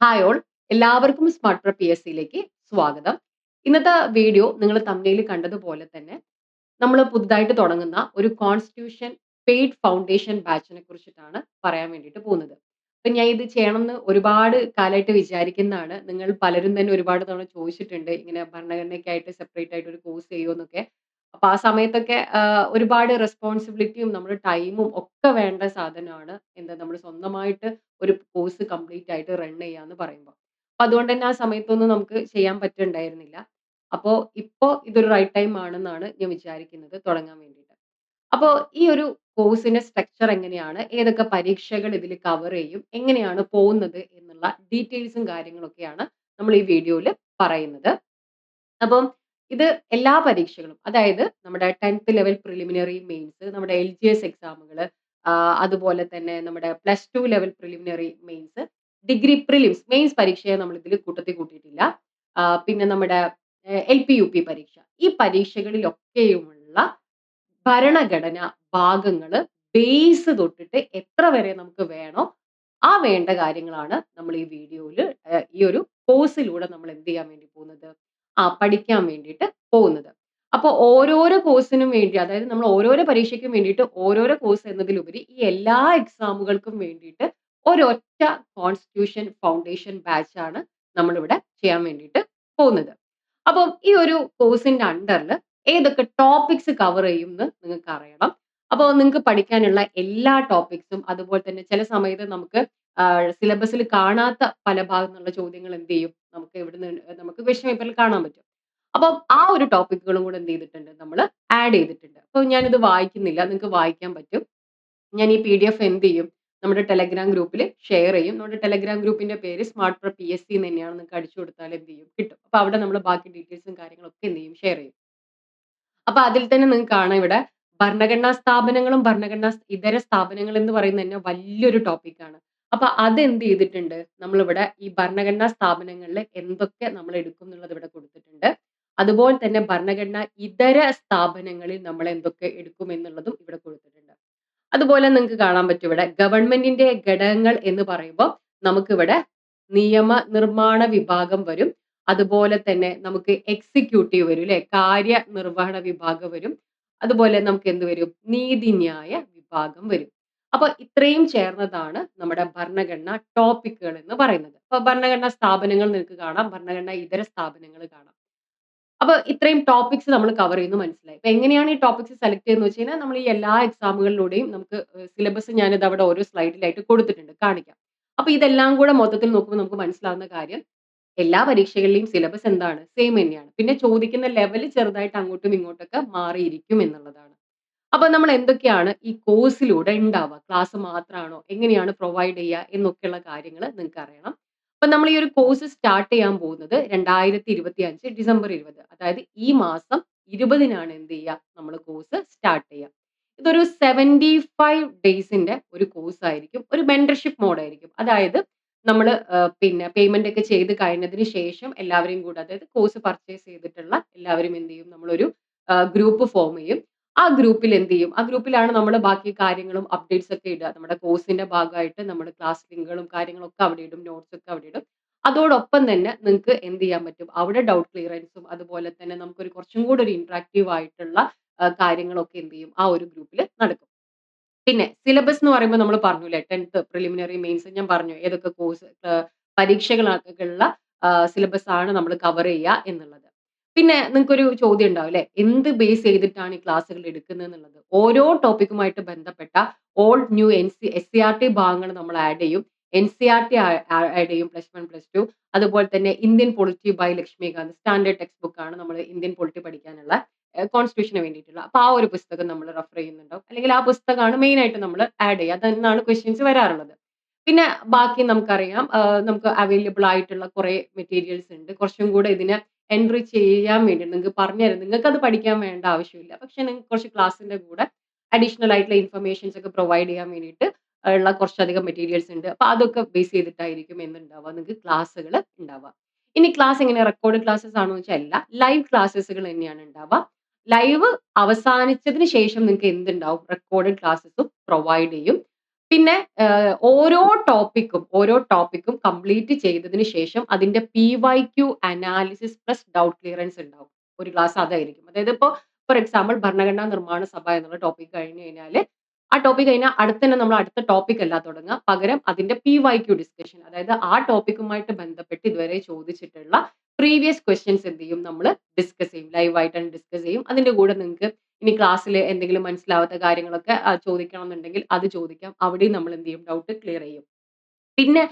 Hi all എല്ലാവർക്കും smart പ്ര P S സിയിലേക്ക് സ്വാഗതം. ഇന്നത്തെ വീഡിയോ നിങ്ങൾ തമ്മിൽ കണ്ടതുപോലെ തന്നെ നമ്മൾ പുതുതായിട്ട് തുടങ്ങുന്ന ഒരു കോൺസ്റ്റിറ്റ്യൂഷൻ പെയ്ഡ് ഫൗണ്ടേഷൻ ബാച്ചിനെ കുറിച്ചിട്ടാണ് പറയാൻ വേണ്ടിയിട്ട് പോകുന്നത്. അപ്പം ഞാൻ ഇത് ചെയ്യണമെന്ന് ഒരുപാട് കാലമായിട്ട് വിചാരിക്കുന്നതാണ്. നിങ്ങൾ പലരും തന്നെ ഒരുപാട് തവണ ചോദിച്ചിട്ടുണ്ട് ഇങ്ങനെ ഭരണഘടനയ്ക്കായിട്ട് സെപ്പറേറ്റ് ആയിട്ട് ഒരു കോഴ്സ് ചെയ്യുമെന്നൊക്കെ അപ്പൊ ആ സമയത്തൊക്കെ ഒരുപാട് റെസ്പോൺസിബിലിറ്റിയും നമ്മുടെ ടൈമും ഒക്കെ വേണ്ട സാധനമാണ് എന്താ നമ്മൾ സ്വന്തമായിട്ട് ഒരു കോഴ്സ് കംപ്ലീറ്റ് ആയിട്ട് റൺ ചെയ്യാന്ന് പറയുമ്പോൾ. അപ്പൊ അതുകൊണ്ട് തന്നെ ആ സമയത്തൊന്നും നമുക്ക് ചെയ്യാൻ പറ്റുണ്ടായിരുന്നില്ല. അപ്പോ ഇപ്പോ ഇതൊരു റൈറ്റ് ടൈം ആണെന്നാണ് ഞാൻ വിചാരിക്കുന്നത് തുടങ്ങാൻ വേണ്ടിയിട്ട്. അപ്പോ ഈ ഒരു കോഴ്സിന്റെ സ്ട്രക്ചർ എങ്ങനെയാണ്? ഏതൊക്കെ പരീക്ഷകൾ ഇതിൽ കവർ ചെയ്യും? എങ്ങനെയാണ് പോകുന്നത്? എന്നുള്ള ഡീറ്റെയിൽസും കാര്യങ്ങളൊക്കെയാണ് നമ്മൾ ഈ വീഡിയോയിൽ പറയുന്നത്. അപ്പം ഇത് എല്ലാ പരീക്ഷകളും അതായത് നമ്മുടെ 10th ലെവൽ പ്രിലിമിനറി മെയിൻസ്, നമ്മുടെ എൽ ജി എസ് എക്സാമുകൾ അതുപോലെ തന്നെ നമ്മുടെ plus two level preliminary mains, degree prelims mains പരീക്ഷയെ നമ്മൾ ഇതിൽ കൂട്ടത്തിൽ കൂട്ടിയിട്ടില്ല. പിന്നെ നമ്മുടെ എൽ പി യു പി പരീക്ഷ. ഈ പരീക്ഷകളിലൊക്കെയുമുള്ള ഭരണഘടന ഭാഗങ്ങൾ ബേസ് തൊട്ടിട്ട് എത്ര വരെ നമുക്ക് വേണോ, ആ വേണ്ട കാര്യങ്ങളാണ് നമ്മൾ ഈ വീഡിയോയിൽ ഈ ഒരു കോഴ്സിലൂടെ നമ്മൾ എന്ത് ചെയ്യാൻ വേണ്ടി പോകുന്നത്? ആ പഠിക്കാൻ വേണ്ടിയിട്ട് പോകുന്നത്. അപ്പൊ ഓരോരോ കോഴ്സിനും വേണ്ടി അതായത് നമ്മൾ ഓരോരോ പരീക്ഷയ്ക്കും വേണ്ടിയിട്ട് ഓരോരോ കോഴ്സ് എന്നതിലുപരി ഈ എല്ലാ എക്സാമുകൾക്കും വേണ്ടിയിട്ട് ഒരൊറ്റ കോൺസ്റ്റിറ്റ്യൂഷൻ ഫൗണ്ടേഷൻ ബാച്ച് ആണ് നമ്മളിവിടെ ചെയ്യാൻ വേണ്ടിയിട്ട് പോകുന്നത്. അപ്പം ഈ ഒരു കോഴ്സിന്റെ അണ്ടറിൽ ഏതൊക്കെ ടോപ്പിക്സ് കവർ ചെയ്യും എന്ന് നിങ്ങൾക്ക് അറിയണം. അപ്പോൾ നിങ്ങൾക്ക് പഠിക്കാനുള്ള എല്ലാ ടോപ്പിക്സും അതുപോലെ തന്നെ ചില സമയത്ത് നമുക്ക് സിലബസിൽ കാണാത്ത പല ഭാഗത്തുള്ള ചോദ്യങ്ങൾ എന്ത് ചെയ്യും? നമുക്ക് ഇവിടുന്ന് നമുക്ക് ക്വസ്റ്റ്യൻ പേപ്പറിൽ കാണാൻ പറ്റും. അപ്പം ആ ഒരു ടോപ്പിക്കുകളും കൂടെ എന്ത് ചെയ്തിട്ടുണ്ട്? നമ്മൾ ആഡ് ചെയ്തിട്ടുണ്ട്. അപ്പൊ ഞാനിത് വായിക്കുന്നില്ല. നിങ്ങൾക്ക് വായിക്കാൻ പറ്റും. ഞാൻ ഈ പി ഡി എഫ് എന്ത് ചെയ്യും? നമ്മുടെ ടെലഗ്രാം ഗ്രൂപ്പിൽ ഷെയർ ചെയ്യും. നമ്മുടെ ടെലഗ്രാം ഗ്രൂപ്പിന്റെ പേര് സ്മാർട്ട് പ്രപ്പ് പിഎസ്സി എന്ന് തന്നെയാണ്. നിങ്ങൾക്ക് അടിച്ചു കൊടുത്താൽ എന്ത് ചെയ്യും? കിട്ടും. അപ്പൊ അവിടെ നമ്മൾ ബാക്കി ഡീറ്റെയിൽസും കാര്യങ്ങളൊക്കെ എന്ത് ചെയ്യും? ഷെയർ ചെയ്യും. അപ്പൊ അതിൽ തന്നെ നിങ്ങൾക്ക് കാണാം ഇവിടെ ഭരണഘടനാ സ്ഥാപനങ്ങളും ഭരണഘടനാ സ് ഇതര സ്ഥാപനങ്ങൾ എന്ന് പറയുന്നത് തന്നെ വലിയൊരു ടോപ്പിക്കാണ്. അപ്പൊ അതെന്ത് ചെയ്തിട്ടുണ്ട്? നമ്മളിവിടെ ഈ ഭരണഘടനാ സ്ഥാപനങ്ങളിൽ എന്തൊക്കെ നമ്മൾ എടുക്കും എന്നുള്ളത് ഇവിടെ കൊടുത്തിട്ടുണ്ട്. അതുപോലെ തന്നെ ഭരണഘടനാ ഇതര സ്ഥാപനങ്ങളിൽ നമ്മൾ എന്തൊക്കെ എടുക്കും എന്നുള്ളതും ഇവിടെ കൊടുത്തിട്ടുണ്ട്. അതുപോലെ നിങ്ങൾക്ക് കാണാൻ പറ്റും ഇവിടെ ഗവൺമെന്റിന്റെ ഘടകങ്ങൾ എന്ന് പറയുമ്പോൾ നമുക്കിവിടെ നിയമ നിർമ്മാണ വിഭാഗം വരും. അതുപോലെ തന്നെ നമുക്ക് എക്സിക്യൂട്ടീവ് വരും ല്ലേ? കാര്യനിർവഹണ വിഭാഗം വരും. അതുപോലെ നമുക്ക് എന്ത് വരും? നീതിന്യായ വിഭാഗം വരും. അപ്പൊ ഇത്രയും ചേർന്നതാണ് നമ്മുടെ ഭരണഘടന ടോപ്പിക്കുകൾ എന്ന് പറയുന്നത്. അപ്പൊ ഭരണഘടനാ സ്ഥാപനങ്ങൾ നിങ്ങൾക്ക് കാണാം. ഭരണഘടന ഇതര സ്ഥാപനങ്ങൾ കാണാം. അപ്പൊ ഇത്രയും ടോപ്പിക്സ് നമ്മൾ കവർ ചെയ്യുന്നു മനസ്സിലായി. അപ്പൊ എങ്ങനെയാണ് ഈ ടോപ്പിക്സ് സെലക്ട് ചെയ്യുന്നത് വെച്ച് കഴിഞ്ഞാൽ നമ്മൾ ഈ എല്ലാ എക്സാമുകളിലൂടെയും നമുക്ക് സിലബസ് ഞാനിത് അവിടെ ഓരോ സ്ലൈഡിലായിട്ട് കൊടുത്തിട്ടുണ്ട്. കാണിക്കാം. അപ്പൊ ഇതെല്ലാം കൂടെ മൊത്തത്തിൽ നോക്കുമ്പോൾ നമുക്ക് മനസ്സിലാവുന്ന കാര്യം എല്ലാ പരീക്ഷകളിലെയും സിലബസ് എന്താണ്? സെയിം തന്നെയാണ്. പിന്നെ ചോദിക്കുന്ന ലെവൽ ചെറുതായിട്ട് അങ്ങോട്ടും ഇങ്ങോട്ടൊക്കെ മാറിയിരിക്കും എന്നുള്ളതാണ്. അപ്പൊ നമ്മൾ എന്തൊക്കെയാണ് ഈ കോഴ്സിലൂടെ ഉണ്ടാവുക? ക്ലാസ് മാത്രമാണോ എങ്ങനെയാണ് പ്രൊവൈഡ് ചെയ്യുക? എന്നൊക്കെയുള്ള കാര്യങ്ങൾ നിങ്ങൾക്ക് അറിയണം. അപ്പൊ നമ്മൾ ഈ ഒരു കോഴ്സ് സ്റ്റാർട്ട് ചെയ്യാൻ പോകുന്നത് 2025 ഡിസംബർ 20 അതായത് ഈ മാസം 20നാണ് എന്ത് ചെയ്യുക? നമ്മൾ കോഴ്സ് സ്റ്റാർട്ട് ചെയ്യുക. ഇതൊരു 75 ഡേയ്സിന്റെ ഒരു കോഴ്സ് ആയിരിക്കും. ഒരു മെന്റർഷിപ്പ് മോഡ് ആയിരിക്കും. അതായത് നമ്മൾ പിന്നെ പേയ്മെന്റ് ഒക്കെ ചെയ്ത് കഴിഞ്ഞതിന് ശേഷം എല്ലാവരെയും കൂടെ അതായത് കോഴ്സ് പർച്ചേസ് ചെയ്തിട്ടുള്ള എല്ലാവരും എന്ത് ചെയ്യും? നമ്മളൊരു ഗ്രൂപ്പ് ഫോം ചെയ്യും. ആ ഗ്രൂപ്പിൽ എന്ത് ചെയ്യും? ആ ഗ്രൂപ്പിലാണ് നമ്മൾ ബാക്കി കാര്യങ്ങളും അപ്ഡേറ്റ്സ് ഒക്കെ ഇടുക. നമ്മുടെ കോഴ്സിന്റെ ഭാഗമായിട്ട് നമ്മുടെ ക്ലാസ് ലിങ്കുകളും കാര്യങ്ങളൊക്കെ അവിടെ ഇടും. നോട്ട്സ് ഒക്കെ അവിടെ ഇടും. അതോടൊപ്പം തന്നെ നിങ്ങൾക്ക് എന്ത് ചെയ്യാൻ പറ്റും? അവിടെ ഡൗട്ട് ക്ലിയറൻസും അതുപോലെ തന്നെ നമുക്കൊരു കുറച്ചും കൂടെ ഒരു ഇന്ററാക്റ്റീവ് ആയിട്ടുള്ള കാര്യങ്ങളൊക്കെ എന്ത് ചെയ്യും? ആ ഒരു ഗ്രൂപ്പിൽ നടക്കും. പിന്നെ സിലബസ് എന്ന് പറയുമ്പോൾ നമ്മൾ പറഞ്ഞു ല്ലേ 10th പ്രിലിമിനറി മെയിൻസ് ഞാൻ പറഞ്ഞു ഏതൊക്കെ കോഴ്സ് ആഹ് സിലബസ് ആണ് നമ്മൾ കവർ ചെയ്യുക എന്നുള്ളത്. പിന്നെ നിങ്ങൾക്കൊരു ചോദ്യം ഉണ്ടാവും അല്ലെ എന്ത് ബേസ് ചെയ്തിട്ടാണ് ഈ ക്ലാസ്സുകൾ എടുക്കുന്നത് എന്നുള്ളത്. ഓരോ ടോപ്പിക്കുമായിട്ട് ബന്ധപ്പെട്ട old new N C S C R T ഭാഗങ്ങൾ നമ്മൾ ആഡ് ചെയ്യും. N C R T add ചെയ്യും പ്ലസ് വൺ പ്ലസ് ടു അതുപോലെ തന്നെ Indian polity by Lakshmikanth standard text book ആണ് നമ്മൾ ഇന്ത്യൻ പൊളിറ്റി പഠിക്കാനുള്ള കോൺസ്റ്റിറ്റ്യൂഷന് വേണ്ടിയിട്ടുള്ള. അപ്പൊ ആ ഒരു പുസ്തകം നമ്മൾ റെഫർ ചെയ്യുന്നുണ്ടാവും. അല്ലെങ്കിൽ ആ പുസ്തകമാണ് മെയിൻ ആയിട്ട് നമ്മൾ ആഡ് ചെയ്യുക. അതെന്നാണ് ക്വസ്റ്റ്യൻസ് വരാറുള്ളത്. പിന്നെ ബാക്കി നമുക്കറിയാം നമുക്ക് അവൈലബിൾ ആയിട്ടുള്ള കുറെ മെറ്റീരിയൽസ് ഉണ്ട്. കുറച്ചും കൂടെ ഇതിനെ എൻറിച്ച് ചെയ്യാൻ വേണ്ടി നിങ്ങൾക്ക് പറഞ്ഞുതരാം നിങ്ങൾക്ക് അത് പഠിക്കാൻ വേണ്ട ആവശ്യമില്ല. പക്ഷെ നിങ്ങൾക്ക് കുറച്ച് ക്ലാസ്സിന്റെ കൂടെ അഡീഷണൽ ആയിട്ടുള്ള ഇൻഫർമേഷൻസ് ഒക്കെ പ്രൊവൈഡ് ചെയ്യാൻ വേണ്ടിയിട്ട് ഉള്ള കുറച്ചധികം മെറ്റീരിയൽസ് ഉണ്ട്. അപ്പൊ അതൊക്കെ ബേസ് ചെയ്തിട്ടായിരിക്കും എന്തുണ്ടാവുക? നിങ്ങൾക്ക് ക്ലാസ്സുകൾ ഉണ്ടാവുക. ഇനി ക്ലാസ് എങ്ങനെ റെക്കോർഡ് ക്ലാസ്സസ് ആണോ വെച്ചാൽ അല്ല. ലൈവ് ക്ലാസ്സസുകൾ തന്നെയാണ് ഉണ്ടാവുക. ലൈവ് അവസാനിച്ചതിന് ശേഷം നിങ്ങൾക്ക് എന്തുണ്ടാവും? റെക്കോർഡ് ക്ലാസ്സസും പ്രൊവൈഡ് ചെയ്യും. പിന്നെ ഓരോ ടോപ്പിക്കും ഓരോ ടോപ്പിക്കും കംപ്ലീറ്റ് ചെയ്തതിന് ശേഷം അതിന്റെ PYQ analysis plus doubt clearance ഉണ്ടാവും. ഒരു ക്ലാസ് അതായിരിക്കും. അതായത് ഇപ്പോൾ ഫോർ എക്സാമ്പിൾ ഭരണഘടനാ നിർമ്മാണ സഭ എന്നുള്ള ടോപ്പിക് കഴിഞ്ഞു കഴിഞ്ഞാൽ ആ ടോപ്പിക് കഴിഞ്ഞാൽ അടുത്ത തന്നെ നമ്മൾ അടുത്ത ടോപ്പിക് അല്ല തുടങ്ങുക. പകരം അതിന്റെ പി-വൈ-ക്യു ഡിസ്കഷൻ അതായത് ആ ടോപ്പിക്കുമായിട്ട് ബന്ധപ്പെട്ട് ഇതുവരെ ചോദിച്ചിട്ടുള്ള പ്രീവിയസ് ക്വസ്റ്റ്യൻസ് എന്ത് ചെയ്യും നമ്മൾ ഡിസ്കസ് ചെയ്യും. ലൈവ് ആയിട്ടന്നെ ഡിസ്കസ് ചെയ്യും. അതിന്റെ കൂടെ നിങ്ങൾക്ക് ഇനി ക്ലാസ്സിൽ എന്തെങ്കിലും മനസ്സിലാവാത്ത കാര്യങ്ങളൊക്കെ ചോദിക്കണം എന്നുണ്ടെങ്കിൽ അത് ചോദിക്കാം. അവിടെയും നമ്മൾ എന്ത് ചെയ്യും ഡൗട്ട് ക്ലിയർ ചെയ്യും. പിന്നെ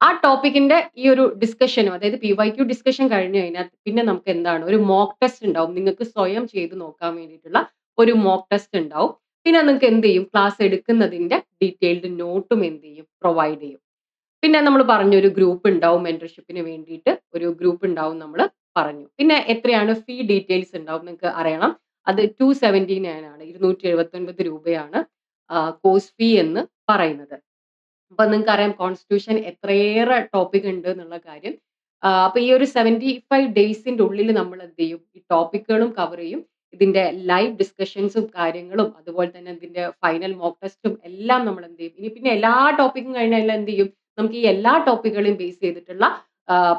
ആ ടോപ്പിക്കിന്റെ ഈ ഒരു ഡിസ്കഷനും അതായത് പി-വൈ-ക്യു ഡിസ്കഷൻ കഴിഞ്ഞു കഴിഞ്ഞാൽ പിന്നെ നമുക്ക് എന്താണ് ഒരു മോക്ക് ടെസ്റ്റ് ഉണ്ടാവും. നിങ്ങൾക്ക് സ്വയം ചെയ്ത് നോക്കാൻ വേണ്ടിയിട്ടുള്ള ഒരു മോക്ക് ടെസ്റ്റ് ഉണ്ടാവും. പിന്നെ നിങ്ങൾക്ക് എന്ത് ചെയ്യും ക്ലാസ് എടുക്കുന്നതിന്റെ ഡീറ്റെയിൽഡ് നോട്ടും എന്ത് ചെയ്യും പ്രൊവൈഡ് ചെയ്യും. പിന്നെ നമ്മൾ പറഞ്ഞു ഒരു ഗ്രൂപ്പ് ഉണ്ടാവും മെന്റർഷിപ്പിന് വേണ്ടിയിട്ട് ഒരു ഗ്രൂപ്പ് ഉണ്ടാവും നമ്മൾ പറഞ്ഞു. പിന്നെ എത്രയാണ് ഫീ ഡീറ്റെയിൽസ് ഉണ്ടാവും നിങ്ങൾക്ക് അറിയണം. അത് 279 ആണ്. 279 രൂപയാണ് ആഹ്, കോഴ്സ് ഫീ എന്ന് പറയുന്നത്. അപ്പൊ നിങ്ങൾക്കറിയാം കോൺസ്റ്റിറ്റ്യൂഷൻ എത്രയേറെ ടോപ്പിക് ഉണ്ട് എന്നുള്ള കാര്യം. അപ്പൊ ഈ ഒരു 75 ഡേയ്സിന്റെ ഉള്ളിൽ നമ്മൾ എന്ത് ചെയ്യും ഈ ടോപ്പിക്കുകളും കവർ ചെയ്യും. ഇതിന്റെ ലൈവ് ഡിസ്കഷൻസും കാര്യങ്ങളും അതുപോലെ തന്നെ ഇതിന്റെ ഫൈനൽ മോക്ക് ടെസ്റ്റും എല്ലാം നമ്മൾ എന്ത് ചെയ്യും. ഇനി പിന്നെ എല്ലാ ടോപ്പിക്കും കഴിഞ്ഞാൽ എന്ത് ചെയ്യും നമുക്ക് ഈ എല്ലാ ടോപ്പിക്കുകളെയും ബേസ് ചെയ്തിട്ടുള്ള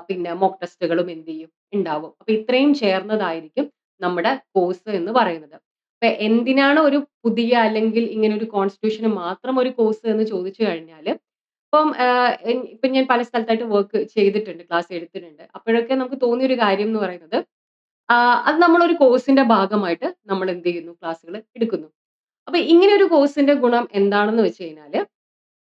പിന്നെ മോക്ക് ടെസ്റ്റുകളും എന്ത് ചെയ്യും ഉണ്ടാവും. അപ്പൊ ഇത്രയും ചേർന്നതായിരിക്കും നമ്മുടെ കോഴ്സ് എന്ന് പറയുന്നത്. അപ്പൊ എന്തിനാണ് ഒരു പുതിയ അല്ലെങ്കിൽ ഇങ്ങനെ ഒരു കോൺസ്റ്റിറ്റ്യൂഷന് മാത്രം ഒരു കോഴ്സ് എന്ന് ചോദിച്ചു കഴിഞ്ഞാൽ ഇപ്പം ഇപ്പം ഞാൻ പല സ്ഥലത്തായിട്ട് വർക്ക് ചെയ്തിട്ടുണ്ട്. ക്ലാസ് എടുത്തിട്ടുണ്ട്. അപ്പോഴൊക്കെ നമുക്ക് തോന്നിയ ഒരു കാര്യം എന്ന് പറയുന്നത് അത് നമ്മളൊരു കോഴ്സിന്റെ ഭാഗമായിട്ട് നമ്മൾ എന്ത് ചെയ്യുന്നു ക്ലാസ്സുകൾ എടുക്കുന്നു. അപ്പൊ ഇങ്ങനെ ഒരു കോഴ്സിന്റെ ഗുണം എന്താണെന്ന് വെച്ച് കഴിഞ്ഞാൽ,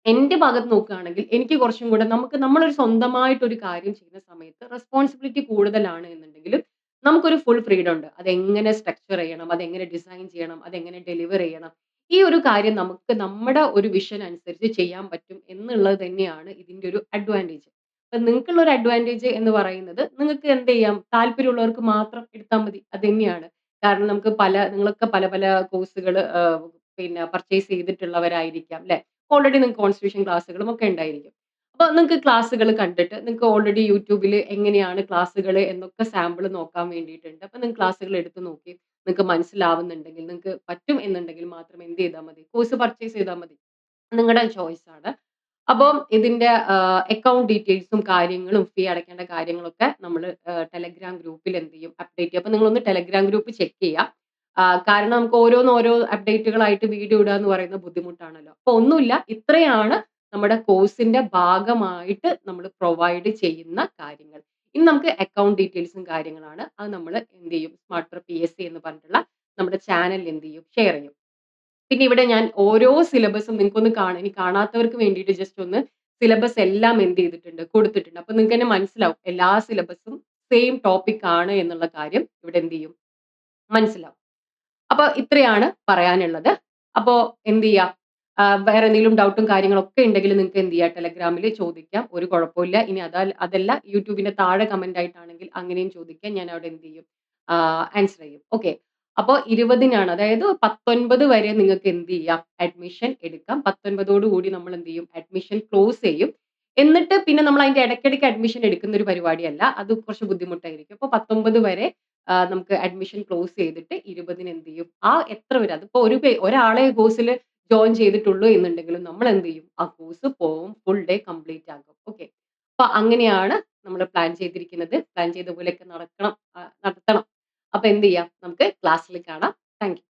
എന്റെ ഭാഗത്ത് നോക്കുകയാണെങ്കിൽ എനിക്ക് കുറച്ചും കൂടെ നമുക്ക് നമ്മളൊരു സ്വന്തമായിട്ടൊരു കാര്യം ചെയ്യുന്ന സമയത്ത് റെസ്പോൺസിബിലിറ്റി കൂടുതലാണ് എന്നുണ്ടെങ്കിലും നമുക്കൊരു ഫുൾ ഫ്രീഡം ഉണ്ട്. അതെങ്ങനെ സ്ട്രക്ചർ ചെയ്യണം, അതെങ്ങനെ ഡിസൈൻ ചെയ്യണം, അതെങ്ങനെ ഡെലിവർ ചെയ്യണം. ഈ ഒരു കാര്യം നമുക്ക് നമ്മുടെ ഒരു വിഷൻ അനുസരിച്ച് ചെയ്യാൻ പറ്റും എന്നുള്ളത് തന്നെയാണ് ഇതിന്റെ ഒരു അഡ്വാന്റേജ്. അപ്പൊ നിങ്ങൾക്കുള്ള ഒരു അഡ്വാന്റേജ് എന്ന് പറയുന്നത് നിങ്ങൾക്ക് എന്ത് ചെയ്യാം താല്പര്യമുള്ളവർക്ക് മാത്രം എടുത്താൽ മതി. അത് തന്നെയാണ്. കാരണം നമുക്ക് പല നിങ്ങളൊക്കെ പല പല കോഴ്സുകൾ പിന്നെ പർച്ചേസ് ചെയ്തിട്ടുള്ളവരായിരിക്കാം ല്ലേ? ഓൾറെഡി നിങ്ങൾക്ക് കോൺസ്റ്റിറ്റ്യൂഷൻ ക്ലാസ്സുകളും ഒക്കെ ഉണ്ടായിരിക്കും. അപ്പോൾ നിങ്ങൾക്ക് ക്ലാസ്സുകൾ കണ്ടിട്ട് നിങ്ങൾക്ക് ഓൾറെഡി യൂട്യൂബിൽ എങ്ങനെയാണ് ക്ലാസ്സുകൾ എന്നൊക്കെ സാമ്പിൾ നോക്കാൻ വേണ്ടിയിട്ടുണ്ട്. അപ്പോൾ നിങ്ങൾക്ക് ക്ലാസ്സുകൾ എടുത്ത് നോക്കി നിങ്ങൾക്ക് മനസ്സിലാവുന്നുണ്ടെങ്കിൽ നിങ്ങൾക്ക് പറ്റും എന്നുണ്ടെങ്കിൽ മാത്രം എന്ത് ചെയ്താൽ മതി കോഴ്സ് പർച്ചേസ് ചെയ്താൽ മതി. നിങ്ങളുടെ ചോയ്സ് ആണ്. അപ്പം ഇതിന്റെ അക്കൗണ്ട് ഡീറ്റെയിൽസും കാര്യങ്ങളും ഫീ അടയ്ക്കേണ്ട കാര്യങ്ങളൊക്കെ നമ്മൾ ടെലഗ്രാം ഗ്രൂപ്പിൽ എന്ത് ചെയ്യും അപ്ഡേറ്റ് ചെയ്യും. അപ്പൊ നിങ്ങളൊന്ന് ടെലഗ്രാം ഗ്രൂപ്പ് ചെക്ക് ചെയ്യുക. കാരണം നമുക്ക് ഓരോന്ന് ഓരോ അപ്ഡേറ്റുകളായിട്ട് വീഡിയോ ഇടുക എന്ന് പറയുന്നത് ബുദ്ധിമുട്ടാണല്ലോ. അപ്പൊ ഒന്നുമില്ല ഇത്രയാണ് നമ്മുടെ കോഴ്സിന്റെ ഭാഗമായിട്ട് നമ്മൾ പ്രൊവൈഡ് ചെയ്യുന്ന കാര്യങ്ങൾ. ഇനി നമുക്ക് അക്കൗണ്ട് ഡീറ്റെയിൽസും കാര്യങ്ങളാണ്. അത് നമ്മൾ എന്ത് ചെയ്യും സ്മാർട്ട് പ്രോ പി-എസ്-സി എന്ന് പറഞ്ഞിട്ടുള്ള നമ്മുടെ ചാനൽ എന്ത് ചെയ്യും ഷെയർ ചെയ്യും. പിന്നെ ഇവിടെ ഞാൻ ഓരോ സിലബസും നിങ്ങൾക്കൊന്ന് കാണാൻ ഇനി കാണാത്തവർക്ക് വേണ്ടിയിട്ട് ജസ്റ്റ് ഒന്ന് സിലബസ് എല്ലാം എന്ത് ചെയ്തിട്ടുണ്ട് കൊടുത്തിട്ടുണ്ട്. അപ്പൊ നിങ്ങൾക്ക് തന്നെ മനസ്സിലാവും എല്ലാ സിലബസും സെയിം ടോപ്പിക് ആണ് എന്നുള്ള കാര്യം ഇവിടെ എന്ത് ചെയ്യും മനസ്സിലാവും. അപ്പൊ ഇത്രയാണ് പറയാനുള്ളത്. അപ്പോൾ എന്ത് ചെയ്യാ വേറെ എന്തെങ്കിലും ഡൗട്ടും കാര്യങ്ങളൊക്കെ ഉണ്ടെങ്കിൽ നിങ്ങൾക്ക് എന്ത് ചെയ്യാം ടെലഗ്രാമിൽ ചോദിക്കാം. ഒരു കുഴപ്പമില്ല. ഇനി അതാ അതല്ല യൂട്യൂബിന്റെ താഴെ കമന്റ് ആയിട്ടാണെങ്കിൽ അങ്ങനെയും ചോദിക്കാം. ഞാൻ അവിടെ എന്ത് ചെയ്യും ആൻസർ ചെയ്യും. ഓക്കെ. അപ്പോൾ ഇരുപതിനാണ് അതായത് 19 വരെ നിങ്ങൾക്ക് എന്ത് ചെയ്യാം അഡ്മിഷൻ എടുക്കാം. 19ഓട് കൂടി നമ്മൾ എന്ത് ചെയ്യും അഡ്മിഷൻ ക്ലോസ് ചെയ്യും. എന്നിട്ട് പിന്നെ നമ്മൾ അതിന്റെ ഇടയ്ക്കിടയ്ക്ക് അഡ്മിഷൻ എടുക്കുന്ന ഒരു പരിപാടിയല്ല. അത് കുറച്ച് ബുദ്ധിമുട്ടായിരിക്കും. അപ്പൊ 19 വരെ നമുക്ക് അഡ്മിഷൻ ക്ലോസ് ചെയ്തിട്ട് 20ന് എന്ത് ചെയ്യും ആ എത്ര പേര് അതിപ്പോ ഒരു ഒരാളെ കോഴ്സിൽ ജോയിൻ ചെയ്തിട്ടുള്ളൂ എന്നുണ്ടെങ്കിലും നമ്മൾ എന്ത് ചെയ്യും ആ കോഴ്സ് പോവും ഫുൾ ഡേ കംപ്ലീറ്റ് ആകും ഓക്കെ. അപ്പൊ അങ്ങനെയാണ് നമ്മൾ പ്ലാൻ ചെയ്തിരിക്കുന്നത്. പ്ലാൻ ചെയ്ത പോലെയൊക്കെ നടക്കണം നടത്തണം. അപ്പൊ എന്ത് ചെയ്യാം നമുക്ക് ക്ലാസ്സിൽ കാണാം. Thank you.